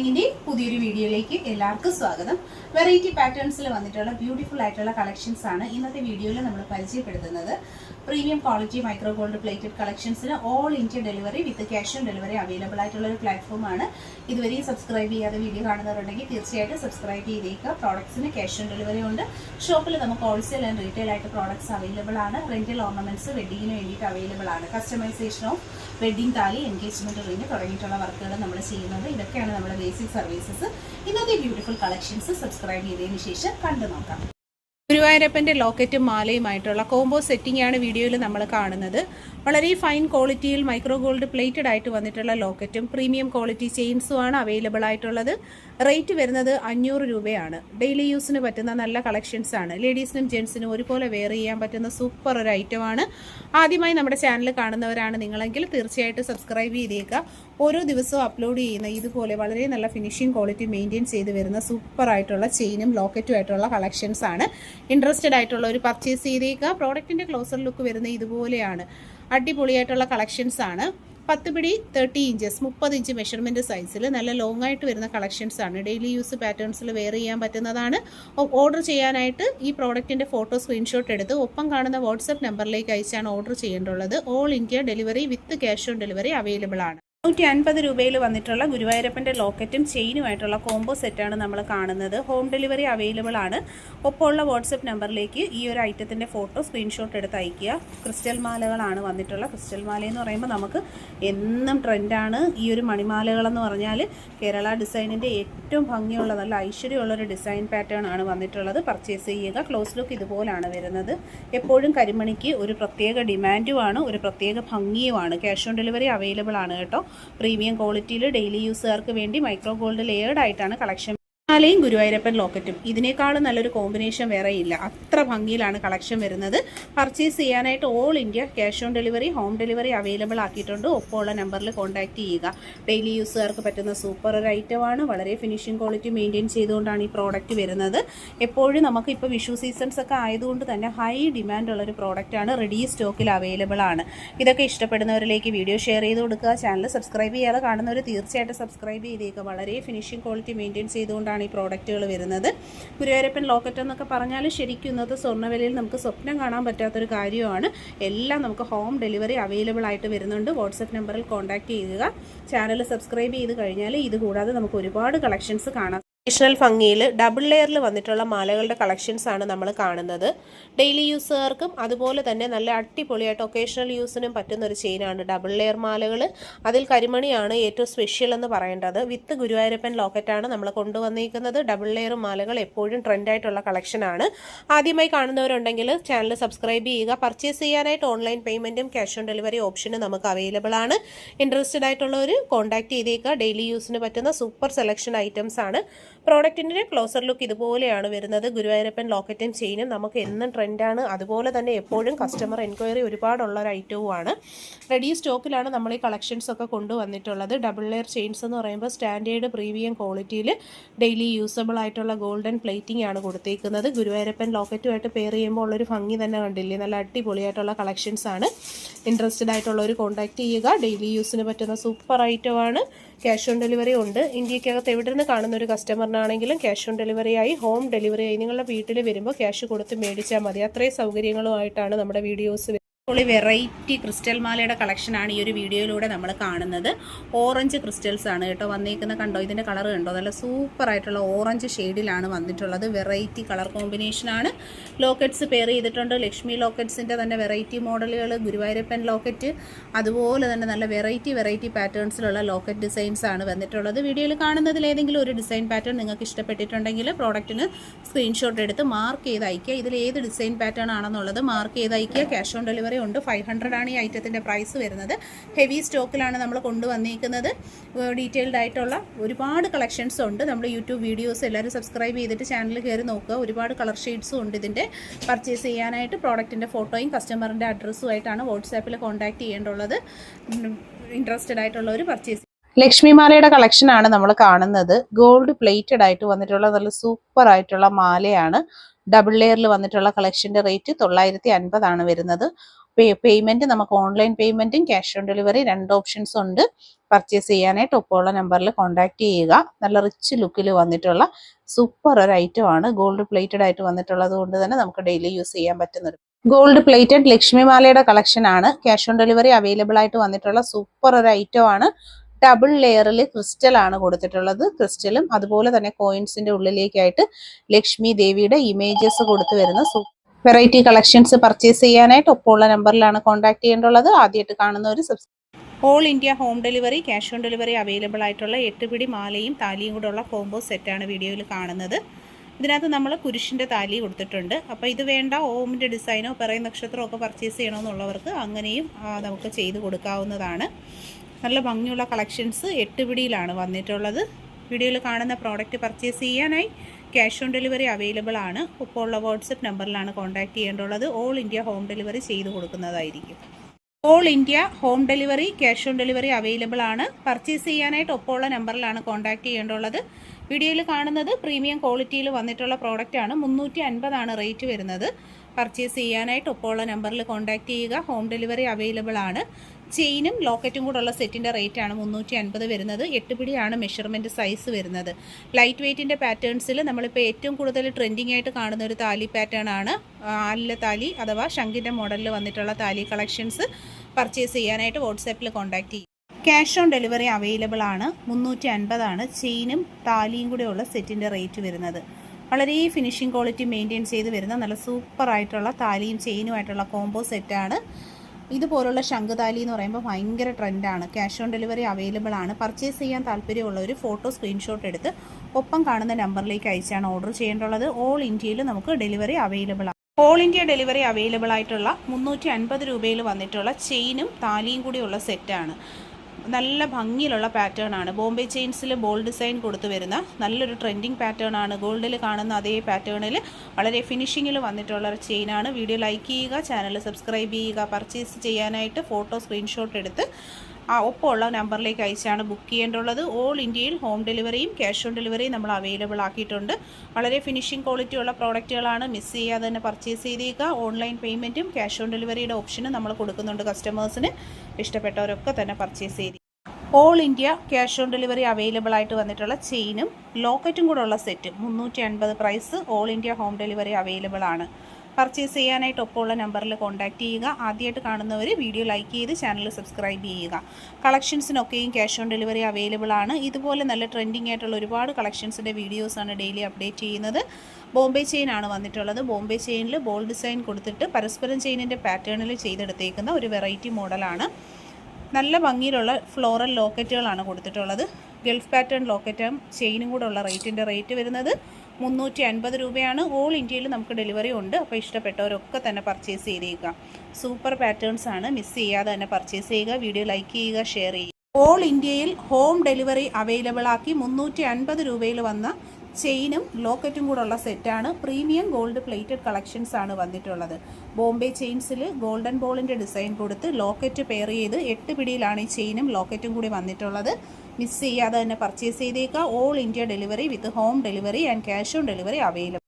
ഇതിന്റെ പുതിയൊരു വീഡിയോയിലേക്ക് എല്ലാവർക്കും സ്വാഗതം. വെറൈറ്റി പാറ്റേൺസിൽ വന്നിട്ടുള്ള ബ്യൂട്ടിഫുൾ ആയിട്ടുള്ള കളക്ഷൻസ് ആണ് ഇന്നത്തെ വീഡിയോയിൽ നമ്മൾ പരിചയപ്പെടുത്തുന്നത്. Premium quality micro gold plated കളക്ഷൻസിന് all India delivery with cash on delivery available ആയിട്ടുള്ള ഒരു പ്ലാറ്റ്ഫോമാണ് ഇതുവരെ സബ്സ്ക്രൈബ് ചെയ്യാതെ വീഡിയോ കാണുന്നവരുണ്ടെങ്കിൽ തീർച്ചയായിട്ടും സബ്സ്ക്രൈബ് ചെയ്തേക്കുക. പ്രോഡക്ട്സിന് ക്യാഷ് ഓൺ ഡെലിവറി ഉണ്ട്. ഷോപ്പിൽ നമുക്ക് ഹോൾസെയിൽ ആൻഡ് റീറ്റെയിൽ ആയിട്ട് പ്രോഡക്ട്സ് അവൈലബിൾ ആണ്. റെന്റൽ ഓർണമെന്റ്സ് വെഡിങ്ങിന് വേണ്ടിയിട്ട് അവൈലബിൾ ആണ്. കസ്റ്റമൈസേഷനോ വെഡിങ് താലി എൻഗേജ്മെന്റ് റിങ് തുടങ്ങിയിട്ടുള്ള വർക്കുകൾ നമ്മൾ ചെയ്യുന്നത്. ഇതൊക്കെയാണ് നമ്മുടെ ബേസിക് സർവീസസ് ഇന്നത്തെ ബ്യൂട്ടിഫുൾ കളക്ഷൻസ് സബ്സ്ക്രൈബ് ചെയ്തതിന് ശേഷം കണ്ടു നോക്കാം ഗുരുവായൂരപ്പന്റെ ലോക്കറ്റും മാലയുമായിട്ടുള്ള കോംബോ സെറ്റിംഗ് ആണ് വീഡിയോയിൽ നമ്മൾ കാണുന്നത്. വളരെ ഫൈൻ ക്വാളിറ്റിയിൽ മൈക്രോ ഗോൾഡ് പ്ലേറ്റഡ് ആയിട്ട് വന്നിട്ടുള്ള ലോക്കറ്റും പ്രീമിയം ക്വാളിറ്റി ചെയിൻസുമാണ് അവൈലബിൾ ആയിട്ടുള്ളത്. റേറ്റ് വരുന്നത് അഞ്ഞൂറ് രൂപയാണ്. ഡെയിലി യൂസിന് പറ്റുന്ന നല്ല കളക്ഷൻസ് ആണ്. ലേഡീസിനും ജെൻസിനും ഒരുപോലെ വെയർ ചെയ്യാൻ പറ്റുന്ന സൂപ്പർ ഒരു ഐറ്റമാണ് ആദ്യമായി നമ്മുടെ ചാനൽ കാണുന്നവരാണ് നിങ്ങളെങ്കിൽ തീർച്ചയായിട്ടും സബ്സ്ക്രൈബ് ചെയ്തേക്കുക. ഓരോ ദിവസവും അപ്ലോഡ് ചെയ്യുന്ന ഇതുപോലെ വളരെ നല്ല ഫിനിഷിംഗ് ക്വാളിറ്റി മെയിന്റെയിൻ ചെയ്ത് വരുന്ന സൂപ്പർ ആയിട്ടുള്ള ചെയിനും ലോക്കറ്റും ആയിട്ടുള്ള കളക്ഷൻസ് ആണ്. ഇൻട്രസ്റ്റഡ് ആയിട്ടുള്ള ഒരു പർച്ചേസ് ചെയ്തേക്കുക. പ്രോഡക്റ്റിന്റെ ക്ലോസർ ലുക്ക് വരുന്ന ഇതുപോലെയാണ്. അടിപൊളിയായിട്ടുള്ള കളക്ഷൻസ് ആണ്. പത്ത് പിടി തേർട്ടി ഇഞ്ചസ് മുപ്പത് ഇഞ്ച് മെഷർമെന്റ് സൈസിൽ നല്ല ലോങ് ആയിട്ട് വരുന്ന കളക്ഷൻസ് ആണ്. ഡെയിലി യൂസ് പാറ്റേൺസിൽ വെയർ ചെയ്യാൻ പറ്റുന്നതാണ്. ഓർഡർ ചെയ്യാനായിട്ട് ഈ പ്രോഡക്റ്റിന്റെ ഫോട്ടോ സ്ക്രീൻഷോട്ട് എടുത്ത് ഒപ്പം കാണുന്ന വാട്സപ്പ് നമ്പറിലേക്ക് അയച്ചാണ് order ചെയ്യേണ്ടുള്ളത് all India delivery with cash on delivery available ആണ്. നൂറ്റി അൻപത് രൂപയിൽ വന്നിട്ടുള്ള ഗുരുവായൂരപ്പന്റെ ലോക്കറ്റും ചെയിനുമായിട്ടുള്ള കോംബോ സെറ്റാണ് നമ്മൾ കാണുന്നത്. ഹോം ഡെലിവറി അവൈലബിൾ ആണ്. ഒപ്പമുള്ള വാട്സപ്പ് നമ്പറിലേക്ക് ഈ ഒരു ഐറ്റത്തിന്റെ ഫോട്ടോ സ്ക്രീൻഷോട്ട് എടുത്ത് അയക്കുക ക്രിസ്റ്റൽ മാലകളാണ് വന്നിട്ടുള്ള. ക്രിസ്റ്റൽ മാല എന്ന് പറയുമ്പോൾ നമുക്ക് എന്നും ട്രെൻഡാണ്. ഈ ഒരു മണിമാലകളെന്ന് പറഞ്ഞാൽ കേരള ഡിസൈനിന്റെ ഏറ്റവും ഭംഗിയുള്ള നല്ല ഐശ്വര്യമുള്ള ഒരു ഡിസൈൻ പാറ്റേൺ ആണ് വന്നിട്ടുള്ളത്. പർച്ചേസ് ചെയ്യുക. ക്ലോസ് ലുക്ക് ഇതുപോലാണ് വരുന്നത്. എപ്പോഴും കരിമണിക്ക് ഒരു പ്രത്യേക ഡിമാൻഡുമാണ്. ഒരു പ്രത്യേക ഭംഗിയുമാണ്. ക്യാഷ് ഓൺ ഡെലിവറി അവൈലബിൾ ആണ് കേട്ടോ. പ്രീമിയം ക്വാളിറ്റിയിൽ ഡെയിലി യൂസുകാർക്ക് വേണ്ടി മൈക്രോ ഗോൾഡ് ലെയർഡ് ആയിട്ടാണ് കളക്ഷൻ മാലയും ഗുരുവായൂരപ്പൻ ലോക്കറ്റും. ഇതിനേക്കാളും നല്ലൊരു കോമ്പിനേഷൻ വേറെ ഇല്ല. അത്ര ഭംഗിയിലാണ് കളക്ഷൻ വരുന്നത്. പർച്ചേസ് ചെയ്യാനായിട്ട് all India cash on delivery home delivery available ആക്കിയിട്ടുണ്ട്. ഒപ്പമുള്ള നമ്പറിൽ കോൺടാക്ട് ചെയ്യുക. ഡെയിലി യൂസുകാർക്ക് പറ്റുന്ന സൂപ്പർ ഒരു ഐറ്റമാണ് വളരെ ഫിനിഷിംഗ് ക്വാളിറ്റി മെയിന്റെയിൻ ചെയ്തുകൊണ്ടാണ് ഈ പ്രോഡക്റ്റ് വരുന്നത്. എപ്പോഴും നമുക്ക് ഇപ്പോൾ വിഷു സീസൺസ് ഒക്കെ ആയതുകൊണ്ട് തന്നെ ഹൈ ഡിമാൻഡ് ഉള്ളൊരു പ്രോഡക്റ്റാണ് റെഡി സ്റ്റോക്കിൽ അവൈലബിൾ ആണ്. ഇതൊക്കെ ഇഷ്ടപ്പെടുന്നവരിലേക്ക് വീഡിയോ ഷെയർ ചെയ്ത് കൊടുക്കുക. ചാനൽ സബ്സ്ക്രൈബ് ചെയ്യാതെ കാണുന്നവർ തീർച്ചയായിട്ടും സബ്സ്ക്രൈബ് ചെയ്തേക്കുക. വളരെ ഫിനിഷിംഗ് ക്വാളിറ്റി മെയിന്റെയിൻ ചെയ്തുകൊണ്ടാണ് ഈ പ്രോഡക്റ്റുകൾ വരുന്നത്. ഗുരുവായൂരപ്പൻ ലോക്കറ്റ് എന്നൊക്കെ പറഞ്ഞാൽ ശരിക്കും ഇന്നത്തെ സ്വർണവിലയിൽ നമുക്ക് സ്വപ്നം കാണാൻ പറ്റാത്തൊരു കാര്യമാണ്. എല്ലാം നമുക്ക് ഹോം ഡെലിവറി അവൈലബിൾ ആയിട്ട് വരുന്നുണ്ട്. വാട്സപ്പ് നമ്പറിൽ കോൺടാക്ട് ചെയ്യുക. ചാനൽ സബ്സ്ക്രൈബ് ചെയ്ത് കഴിഞ്ഞാൽ ഇത് കൂടാതെ നമുക്ക് ഒരുപാട് കളക്ഷൻസ് കാണാം. ട്രഡീഷണൽ ഭംഗിയിൽ ഡബിൾ ലെയറിൽ വന്നിട്ടുള്ള മാലകളുടെ കളക്ഷൻസ് ആണ് നമ്മൾ കാണുന്നത്. ഡെയിലി യൂസുകാർക്കും അതുപോലെ തന്നെ നല്ല അടിപൊളിയായിട്ട് ഒക്കേഷണൽ യൂസിനും പറ്റുന്ന ഒരു ചെയിനാണ് ഡബിൾ ലെയർ മാലകൾ അതിൽ കരിമണിയാണ് ഏറ്റവും സ്പെഷ്യൽ എന്ന് പറയേണ്ടത്. വിത്ത് ഗുരുവായൂരപ്പൻ ലോക്കറ്റാണ് നമ്മൾ കൊണ്ടുവന്നിരിക്കുന്നത് ഡബിൾ ലെയർ മാലകൾ എപ്പോഴും ട്രെൻഡായിട്ടുള്ള കളക്ഷനാണ് ആദ്യമായി കാണുന്നവരുണ്ടെങ്കിൽ ചാനൽ സബ്സ്ക്രൈബ് ചെയ്യുക. പർച്ചേസ് ചെയ്യാനായിട്ട് ഓൺലൈൻ പേയ്മെന്റും ക്യാഷ് ഓൺ ഡെലിവറി ഓപ്ഷനും നമുക്ക് അവൈലബിൾ ആണ്. ഇൻട്രസ്റ്റഡ് ആയിട്ടുള്ളവർ കോൺടാക്ട് ചെയ്തേക്കുക. ഡെയിലി യൂസിന് പറ്റുന്ന സൂപ്പർ സെലക്ഷൻ ഐറ്റംസ് ആണ്. പ്രോഡക്റ്റിന്റെ ക്ലോസർ ലുക്ക് ഇതുപോലെയാണ് വരുന്നത്. ഗുരുവായൂരപ്പൻ ലോക്കറ്റും ചെയിനും നമുക്ക് എന്നും ട്രെൻഡാണ്. അതുപോലെ തന്നെ എപ്പോഴും കസ്റ്റമർ എൻക്വയറി ഒരുപാടുള്ള ഒരു ഐറ്റവുമാണ് റെഡി സ്റ്റോക്കിലാണ് നമ്മൾ ഈ കളക്ഷൻസ് ഒക്കെ കൊണ്ടുവന്നിട്ടുള്ളത്. ഡബിൾ ലെയർ ചെയിൻസ് എന്ന് പറയുമ്പോൾ സ്റ്റാൻഡേർഡ് പ്രീമിയം ക്വാളിറ്റിയിൽ ഡെയിലി യൂസബിൾ ആയിട്ടുള്ള ഗോൾഡൻ പ്ലേറ്റിംഗ് ആണ് കൊടുത്തേക്കുന്നത്. ഗുരുവായൂരപ്പൻ ലോക്കറ്റുമായിട്ട് പെയർ ചെയ്യുമ്പോൾ ഉള്ളൊരു ഭംഗി തന്നെ കണ്ടില്ലേ? നല്ല അടിപൊളിയായിട്ടുള്ള കളക്ഷൻസ് ആണ്. ഇൻട്രസ്റ്റഡ് ആയിട്ടുള്ളവർ കോൺടാക്ട് ചെയ്യുക. ഡെയിലി യൂസിന് പറ്റുന്ന സൂപ്പർ ഐറ്റമാണ് ക്യാഷ് ഓൺ ഡെലിവറി ഉണ്ട്. ഇന്ത്യക്കകത്ത് എവിടെ നിന്ന് കാണുന്ന ഒരു കസ്റ്റമറിനാണെങ്കിലും ക്യാഷ് ഓൺ ഡെലിവറി ആയി ഹോം ഡെലിവറി ആയി. നിങ്ങളുടെ വീട്ടിൽ വരുമ്പോൾ ക്യാഷ് കൊടുത്ത് മേടിച്ചാൽ മതി. അത്രയും സൗകര്യങ്ങളുമായിട്ടാണ് നമ്മുടെ വീഡിയോസ് അടിപൊളി വെറൈറ്റി ക്രിസ്റ്റൽ മാലയുടെ കളക്ഷനാണ് ഈ ഒരു വീഡിയോയിലൂടെ നമ്മൾ കാണുന്നത്. ഓറഞ്ച് ക്രിസ്റ്റൽസ് ആണ് കേട്ടോ വന്നേക്കുന്ന കണ്ടോ ഇതിന്റെ കളർ കണ്ടോ? നല്ല സൂപ്പറായിട്ടുള്ള ഓറഞ്ച് ഷെയ്ഡിലാണ് വന്നിട്ടുള്ളത്. വെറൈറ്റി കളർ കോമ്പിനേഷനാണ് ലോക്കറ്റ്സ് പെയർ ചെയ്തിട്ടുണ്ട്. ലക്ഷ്മി ലോക്കറ്റ്സിന്റെ തന്നെ വെറൈറ്റി മോഡലുകൾ ഗുരുവായൂരപ്പൻ ലോക്കറ്റ് അതുപോലെ തന്നെ നല്ല വെറൈറ്റി വെറൈറ്റി പാറ്റേൺസിലുള്ള ലോക്കറ്റ് ഡിസൈൻസ് ആണ് വന്നിട്ടുള്ളത്. വീഡിയോയിൽ കാണുന്നതിൽ ഏതെങ്കിലും ഒരു ഡിസൈൻ പാറ്റേൺ നിങ്ങൾക്ക് ഇഷ്ടപ്പെട്ടിട്ടുണ്ടെങ്കിൽ പ്രോഡക്റ്റിന് സ്ക്രീൻഷോട്ട് എടുത്ത് മാർക്ക് ചെയ്ത് അയക്കുക ഇതിൽ ഏത് ഡിസൈൻ പാറ്റേൺ ആണെന്നുള്ളത് മാർക്ക് ചെയ്ത് അയക്കുക ക്യാഷ് ഓൺ ഡെലിവറി ഉണ്ട്. ഫൈവ് ഹൺഡ്രഡ് ആണ് ഈ ഐറ്റത്തിന്റെ പ്രൈസ് വരുന്നത്. ഹെവി സ്റ്റോക്കിലാണ് നമ്മൾ കൊണ്ടുവന്നിരിക്കുന്നത് ഡീറ്റെയിൽഡ് ആയിട്ടുള്ള ഒരുപാട് കളക്ഷൻസ് ഉണ്ട്. നമ്മൾ യൂട്യൂബ് വീഡിയോസ് എല്ലാവരും സബ്സ്ക്രൈബ് ചെയ്തിട്ട് ചാനൽ കയറി നോക്കുക. ഒരുപാട് കളർ ഷീറ്റ്സും ഉണ്ട് ഇതിന്റെ പർച്ചേസ് ചെയ്യാനായിട്ട് പ്രോഡക്റ്റിന്റെ ഫോട്ടോയും കസ്റ്റമറിന്റെ അഡ്രസ്സും ആയിട്ടാണ് വാട്സാപ്പിൽ കോൺടാക്ട് ചെയ്യേണ്ടുള്ളത്. ഇൻട്രസ്റ്റഡ് ആയിട്ടുള്ളവർ പർച്ചേസ് ലക്ഷ്മിമാലയുടെ കളക്ഷനാണ് നമ്മൾ കാണുന്നത്. ഗോൾഡ് പ്ലേറ്റഡ് ആയിട്ട് വന്നിട്ടുള്ള നല്ല സൂപ്പർ ആയിട്ടുള്ള മാലയാണ്. ഡബിൾ ലെയറിൽ വന്നിട്ടുള്ള കളക്ഷന്റെ റേറ്റ് തൊള്ളായിരത്തി അൻപതാണ് വരുന്നത്. പേയ്മെന്റ് നമുക്ക് ഓൺലൈൻ പേയ്മെന്റും ക്യാഷ് ഓൺ ഡെലിവറി രണ്ട് ഓപ്ഷൻസ് ഉണ്ട്. പർച്ചേസ് ചെയ്യാനായിട്ട് ഒപ്പമുള്ള നമ്പറിൽ കോൺടാക്ട് ചെയ്യുക. നല്ല റിച്ച് ലുക്കിൽ വന്നിട്ടുള്ള സൂപ്പർ ഒരു ഐറ്റം ആണ്. ഗോൾഡ് പ്ലേറ്റഡ് ആയിട്ട് വന്നിട്ടുള്ളത് കൊണ്ട് തന്നെ നമുക്ക് ഡെയിലി യൂസ് ചെയ്യാൻ പറ്റുന്ന ഒരു ഗോൾഡ് പ്ലേറ്റഡ് ലക്ഷ്മിമാലയുടെ കളക്ഷൻ ആണ്. ക്യാഷ് ഓൺ ഡെലിവറി അവൈലബിൾ ആയിട്ട് വന്നിട്ടുള്ള സൂപ്പർ ഒരു ഐറ്റം ആണ്. ഡബിൾ ലെയറിൽ ക്രിസ്റ്റൽ ആണ് കൊടുത്തിട്ടുള്ളത്. ക്രിസ്റ്റലും അതുപോലെ തന്നെ കോയിൻസിന്റെ ഉള്ളിലേക്കായിട്ട് ലക്ഷ്മി ദേവിയുടെ ഇമേജസ് കൊടുത്തു വരുന്ന. വെറൈറ്റി കളക്ഷൻസ് പർച്ചേസ് ചെയ്യാനായിട്ട് ഒപ്പമുള്ള നമ്പറിലാണ് കോൺടാക്ട് ചെയ്യേണ്ടുള്ളത് ആദ്യമായിട്ട് കാണുന്ന ഒരു all India home delivery cash on delivery available ആയിട്ടുള്ള എട്ട് പിടി മാലയും താലിയും കൂടെ ഉള്ള കോംബോ സെറ്റാണ് വീഡിയോയിൽ കാണുന്നത്. ഇതിനകത്ത് നമ്മൾ കുരിശിന്റെ താലി കൊടുത്തിട്ടുണ്ട്. അപ്പോൾ ഇത് വേണ്ട ഓമിന്റെ ഡിസൈനോ പിറയ നക്ഷത്രമോ ഒക്കെ പർച്ചേസ് ചെയ്യണമെന്നുള്ളവർക്ക് അങ്ങനെയും നമുക്ക് ചെയ്ത് കൊടുക്കാവുന്നതാണ്. നല്ല ഭംഗിയുള്ള കളക്ഷൻസ് എട്ട് പിടിയിലാണ് വന്നിട്ടുള്ളത്. വീഡിയോയിൽ കാണുന്ന പ്രോഡക്റ്റ് പർച്ചേസ് ചെയ്യാനായി ക്യാഷ് ഓൺ ഡെലിവറി അവൈലബിൾ ആണ്. ഇപ്പോൾ ഉള്ള വാട്സപ്പ് നമ്പറിലാണ് കോൺടാക്ട് ചെയ്യേണ്ടുള്ളത് ഓൾ ഇന്ത്യ ഹോം ഡെലിവറി ചെയ്ത് കൊടുക്കുന്നതായിരിക്കും. All India home delivery cash on delivery available ആണ്. പർച്ചേസ് ചെയ്യാനായിട്ട് ഒപ്പം ഉള്ള നമ്പറിലാണ് കോൺടാക്ട് ചെയ്യേണ്ടുള്ളത് വീഡിയോയിൽ കാണുന്നത് പ്രീമിയം ക്വാളിറ്റിയിൽ വന്നിട്ടുള്ള പ്രോഡക്റ്റ് ആണ്. മുന്നൂറ്റി അൻപതാണ് റേറ്റ് വരുന്നത്. പർച്ചേസ് ചെയ്യാനായിട്ട് ഒപ്പമുള്ള നമ്പറിൽ കോൺടാക്ട് ചെയ്യുക. ഹോം ഡെലിവറി അവൈലബിൾ ആണ്. ചെയിനും ലോക്കറ്റും കൂടെ ഉള്ള സെറ്റിന്റെ റേറ്റ് ആണ് മുന്നൂറ്റി അൻപത് വരുന്നത്. എട്ട് പിടിയാണ് മെഷർമെന്റ് സൈസ് വരുന്നത്. ലൈറ്റ് വെയ്റ്റിന്റെ പാറ്റേൺസിൽ നമ്മളിപ്പോൾ ഏറ്റവും കൂടുതൽ ട്രെൻഡിങ് ആയിട്ട് കാണുന്ന ഒരു താലി പാറ്റേൺ ആണ് ആലിലെ താലി അഥവാ ശംഖിന്റെ മോഡലിൽ വന്നിട്ടുള്ള താലി കളക്ഷൻസ് പർച്ചേസ് ചെയ്യാനായിട്ട് വാട്സാപ്പിൽ കോൺടാക്ട് ചെയ്യും. ക്യാഷ് ഓൺ ഡെലിവറി അവൈലബിൾ ആണ് മുന്നൂറ്റി അൻപതാണ് ചെയിനും താലിയും കൂടെ ഉള്ള സെറ്റിന്റെ റേറ്റ് വരുന്നത്. വളരെ ഫിനിഷിംഗ് ക്വാളിറ്റി മെയിന്റെയിൻ ചെയ്ത് വരുന്ന നല്ല സൂപ്പറായിട്ടുള്ള താലിയും ചെയിനുമായിട്ടുള്ള കോംബോ സെറ്റാണ് ഇതുപോലുള്ള ശംഖുതാലി എന്ന് പറയുമ്പോൾ ഭയങ്കര ട്രെൻഡാണ്. ക്യാഷ് ഓൺ ഡെലിവറി അവൈലബിൾ ആണ്. പർച്ചേസ് ചെയ്യാൻ താല്പര്യമുള്ള ഒരു ഫോട്ടോ സ്ക്രീൻഷോട്ട് എടുത്ത് ഒപ്പം കാണുന്ന നമ്പറിലേക്ക് അയച്ചാണ് ഓർഡർ ചെയ്യേണ്ടുള്ളത് ഓൾ ഇന്ത്യയിൽ നമുക്ക് ഡെലിവറി അവൈലബിൾ ആണ് ഓൾ ഇന്ത്യ ഡെലിവറി അവൈലബിൾ ആയിട്ടുള്ള മുന്നൂറ്റി അൻപത് രൂപയിൽ വന്നിട്ടുള്ള ചെയിനും താലിയും കൂടിയുള്ള സെറ്റാണ്. നല്ല ഭംഗിയിലുള്ള പാറ്റേൺ ആണ്. ബോംബെ ചെയിൻസിൽ ബോൾഡ് ഡിസൈൻ കൊടുത്തു വരുന്ന നല്ലൊരു ട്രെൻഡിങ് പാറ്റേൺ ആണ്. ഗോൾഡിൽ കാണുന്ന അതേ പാറ്റേണിൽ വളരെ ഫിനിഷിങ്ങിൽ വന്നിട്ടുള്ള ഒരു ചെയിനാണ് വീഡിയോ ലൈക്ക് ചെയ്യുക ചാനൽ സബ്സ്ക്രൈബ് ചെയ്യുക പർച്ചേസ് ചെയ്യാനായിട്ട് ഫോട്ടോ സ്ക്രീൻഷോട്ട് എടുത്ത് ആ ഒപ്പമുള്ള നമ്പറിലേക്ക് അയച്ചാണ് ബുക്ക് ചെയ്യേണ്ടുള്ളത് ഓൾ ഇന്ത്യയിൽ ഹോം ഡെലിവറിയും ക്യാഷ് ഓൺ ഡെലിവറിയും നമ്മൾ അവൈലബിൾ ആക്കിയിട്ടുണ്ട്. വളരെ ഫിനിഷിംഗ് ക്വാളിറ്റി ഉള്ള പ്രോഡക്റ്റുകളാണ് മിസ് ചെയ്യാതെ തന്നെ പർച്ചേസ് ചെയ്തേക്കുക. ഓൺലൈൻ പേയ്മെന്റും ക്യാഷ് ഓൺ ഡെലിവറിയുടെ ഓപ്ഷനും നമ്മൾ കൊടുക്കുന്നുണ്ട് കസ്റ്റമേഴ്സിന് ഇഷ്ടപ്പെട്ടവരൊക്കെ തന്നെ പർച്ചേസ് ചെയ്ത് all India cash on delivery available ആയിട്ട് വന്നിട്ടുള്ള ചെയിനും ലോക്കറ്റും കൂടെ ഉള്ള സെറ്റ് മുന്നൂറ്റി അൻപത് price all India home delivery available ആണ്. പർച്ചേസ് ചെയ്യാനായിട്ട് ഒപ്പമുള്ള നമ്പറിൽ കോൺടാക്ട് ചെയ്യുക. ആദ്യമായിട്ട് കാണുന്നവർ വീഡിയോ ലൈക്ക് ചെയ്ത് ചാനൽ സബ്സ്ക്രൈബ് ചെയ്യുക. കളക്ഷൻസിനൊക്കെയും ക്യാഷ് ഓൺ ഡെലിവറി അവൈലബിൾ ആണ്. ഇതുപോലെ നല്ല ട്രെൻഡിങ് ആയിട്ടുള്ള ഒരുപാട് കളക്ഷൻസിന്റെ വീഡിയോസാണ് ഡെയിലി അപ്ഡേറ്റ് ചെയ്യുന്നത്. ബോംബെ ചെയിൻ ആണ് വന്നിട്ടുള്ളത്. ബോംബെ ചെയിനിൽ ബോൾ ഡിസൈൻ കൊടുത്തിട്ട് പരസ്പരം ചെയിനിന്റെ പാറ്റേണിൽ ചെയ്തെടുത്തേക്കുന്ന ഒരു വെറൈറ്റി മോഡലാണ് നല്ല ഭംഗിയിലുള്ള ഫ്ലോറൽ ലോക്കറ്റുകളാണ് കൊടുത്തിട്ടുള്ളത്. ഗൾഫ് പാറ്റേൺ ലോക്കറ്റും ചെയിനും കൂടെ ഉള്ള റേറ്റിന്റെ റേറ്റ് വരുന്നത് മുന്നൂറ്റി അൻപത് രൂപയാണ്. ഓൾ ഇന്ത്യയിൽ നമുക്ക് ഡെലിവറി ഉണ്ട്. അപ്പോൾ ഇഷ്ടപ്പെട്ടവരൊക്കെ തന്നെ പർച്ചേസ് ചെയ്തേക്കുക. സൂപ്പർ പാറ്റേൺസ് ആണ്. മിസ് ചെയ്യാതെ തന്നെ പർച്ചേസ് ചെയ്യുക. വീഡിയോ ലൈക്ക് ചെയ്യുക ഷെയർ ചെയ്യുക. ഓൾ ഇന്ത്യയിൽ ഹോം ഡെലിവറി അവൈലബിൾ ആക്കി മുന്നൂറ്റി അൻപത് രൂപയിൽ വന്ന ചെയിനും ലോക്കറ്റും കൂടെ ഉള്ള സെറ്റാണ് പ്രീമിയം ഗോൾഡ് പ്ലേറ്റഡ് കളക്ഷൻസ് ആണ് വന്നിട്ടുള്ളത്. ബോംബെ ചെയിൻസിൽ ഗോൾഡൻ ബോളിന്റെ ഡിസൈൻ കൊടുത്ത് ലോക്കറ്റ് പെയർ ചെയ്ത് എട്ട് പിടിയിലാണ് ഈ ചെയിനും ലോക്കറ്റും കൂടി വന്നിട്ടുള്ളത്. മിസ് ചെയ്യാതെ തന്നെ പർച്ചേസ് ചെയ്തേക്കുക all India delivery with home delivery and cash on delivery available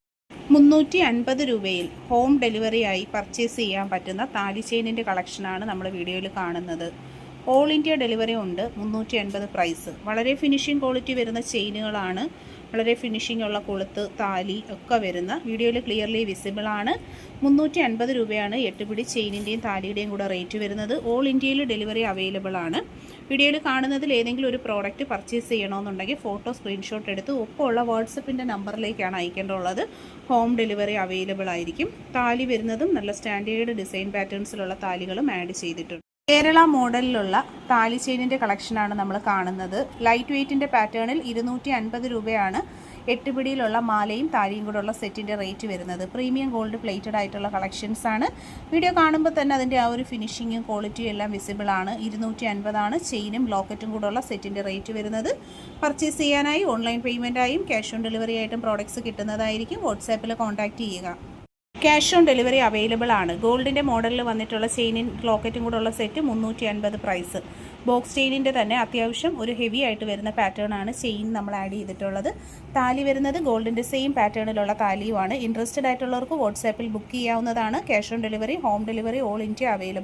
മുന്നൂറ്റി അൻപത് രൂപയിൽ ഹോം ഡെലിവറിയായി പർച്ചേസ് ചെയ്യാൻ പറ്റുന്ന താലി ചെയിനിന്റെ കളക്ഷനാണ് നമ്മൾ വീഡിയോയിൽ കാണുന്നത്. ഓൾ ഇന്ത്യ ഡെലിവറി ഉണ്ട്. മുന്നൂറ്റി അൻപത് പ്രൈസ് വളരെ ഫിനിഷിംഗ് ക്വാളിറ്റി വരുന്ന ചെയിനുകളാണ്. വളരെ ഫിനിഷിംഗ് ഉള്ള കൊളുത്ത് താലി ഒക്കെ വരുന്ന വീഡിയോയിൽ ക്ലിയർലി വിസിബിൾ ആണ്. മുന്നൂറ്റി അൻപത് രൂപയാണ് എട്ടുപിടി ചെയിനിന്റെയും താലിയുടെയും കൂടെ റേറ്റ് വരുന്നത്. ഓൾ ഇന്ത്യയിൽ ഡെലിവറി അവൈലബിൾ ആണ്. വീഡിയോയിൽ കാണുന്നതിൽ ഏതെങ്കിലും ഒരു പ്രോഡക്റ്റ് പർച്ചേസ് ചെയ്യണമെന്നുണ്ടെങ്കിൽ ഫോട്ടോ സ്ക്രീൻഷോട്ട് എടുത്ത് ഒപ്പമുള്ള വാട്സപ്പിന്റെ നമ്പറിലേക്കാണ് അയക്കേണ്ടുള്ളത് ഹോം ഡെലിവറി അവൈലബിൾ ആയിരിക്കും. താലി വരുന്നതും നല്ല സ്റ്റാൻഡേർഡ് ഡിസൈൻ പാറ്റേൺസിലുള്ള താലികളും ആഡ് ചെയ്തിട്ടുണ്ട്. കേരള മോഡലിലുള്ള താലി ചെയിനിന്റെ കളക്ഷനാണ് നമ്മൾ കാണുന്നത്. ലൈറ്റ് വെയ്റ്റിന്റെ പാറ്റേണിൽ ഇരുന്നൂറ്റി അൻപത് രൂപയാണ് എട്ട് പിടിയിലുള്ള മാലയും താലിയും കൂടെ ഉള്ള സെറ്റിന്റെ റേറ്റ് വരുന്നത്. പ്രീമിയം ഗോൾഡ് പ്ലേറ്റഡ് ആയിട്ടുള്ള കളക്ഷൻസ് ആണ്. വീഡിയോ കാണുമ്പോൾ തന്നെ അതിന്റെ ആ ഒരു ഫിനിഷിങ്ങും ക്വാളിറ്റിയും എല്ലാം വിസിബിൾ ആണ്. ഇരുന്നൂറ്റി അൻപതാണ് ചെയിനും ലോക്കറ്റും കൂടെ ഉള്ള സെറ്റിന്റെ റേറ്റ് വരുന്നത്. പർച്ചേസ് ചെയ്യാനായി ഓൺലൈൻ പേയ്മെന്റായും ക്യാഷ് ഓൺ ഡെലിവറി ആയിട്ടും പ്രോഡക്ട്സ് കിട്ടുന്നതായിരിക്കും. വാട്സാപ്പിൽ കോൺടാക്റ്റ് ചെയ്യുക. ക്യാഷ് ഓൺ ഡെലിവറി അവൈലബിൾ ആണ്. ഗോൾഡിന്റെ മോഡലിൽ വന്നിട്ടുള്ള ചെയിനും ലോക്കറ്റും കൂടെ ഉള്ള സെറ്റ് മുന്നൂറ്റി അൻപത് പ്രൈസ് ബോക്സ് ചെയിനിന്റെ തന്നെ അത്യാവശ്യം ഒരു ഹെവി ആയിട്ട് വരുന്ന പാറ്റേൺ ആണ് ചെയിൻ നമ്മൾ ആഡ് ചെയ്തിട്ടുള്ളത്. താലി വരുന്നത് ഗോൾഡിന്റെ സെയിം പാറ്റേണിലുള്ള താലിയുമാണ്. ഇൻട്രസ്റ്റഡ് ആയിട്ടുള്ളവർക്ക് വാട്സാപ്പിൽ ബുക്ക് ചെയ്യാവുന്നതാണ്. Cash on delivery home delivery all India available